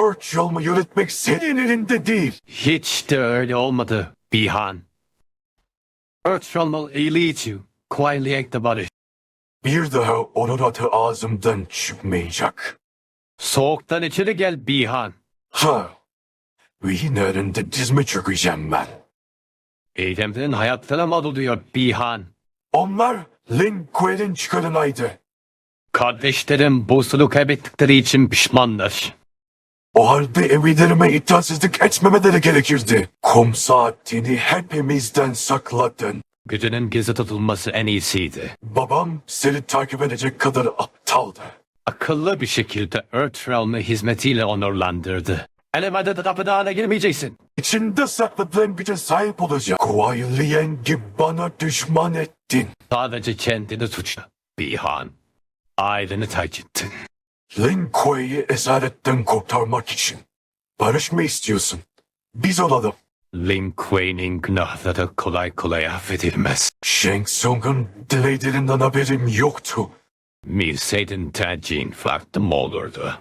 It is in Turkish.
Earthrealm'ı yönetmek senin elinde değil. Hiç de öyle olmadı Bihan. Earthrealm will lead you. Quietly the body. Bir daha onun adı ağzımdan çıkmayacak. Soğuktan içeri gel Bihan. Ha. Ve yine önünde dizme çökeceğim ben. Eylemlerin hayatlarına mal oluyor Bihan. Onlar Lin Kue'nin çıkarınaydı. Kardeşlerim Bosul'u kaybettikleri için pişmanlar. O halde emirlerime itaatsizlik etmemeleri gerekirdi. Kum saatini hepimizden sakladın. Gücünün gizli tutulması en iyisiydi. Babam seni takip edecek kadar aptaldı. Akıllı bir şekilde Earthrealm'ı hizmetiyle onurlandırdı. Elemede de tapınağına girmeyeceksin. İçinde sakladığın güce sahip olacak. Kuvayi Liang'i bana düşman ettin. Sadece kendini suçla. Bihan. Aileni terk ettin. Lin Kuei'yi esaretten kurtarmak için. Barış mı istiyorsun? Biz olalım. Lin Kuei'nin günahları kolay kolay affedilmez. Shang Tsung'un dileğlerinden haberim yoktu. Bilseydin tercihin farklı mı olurdu?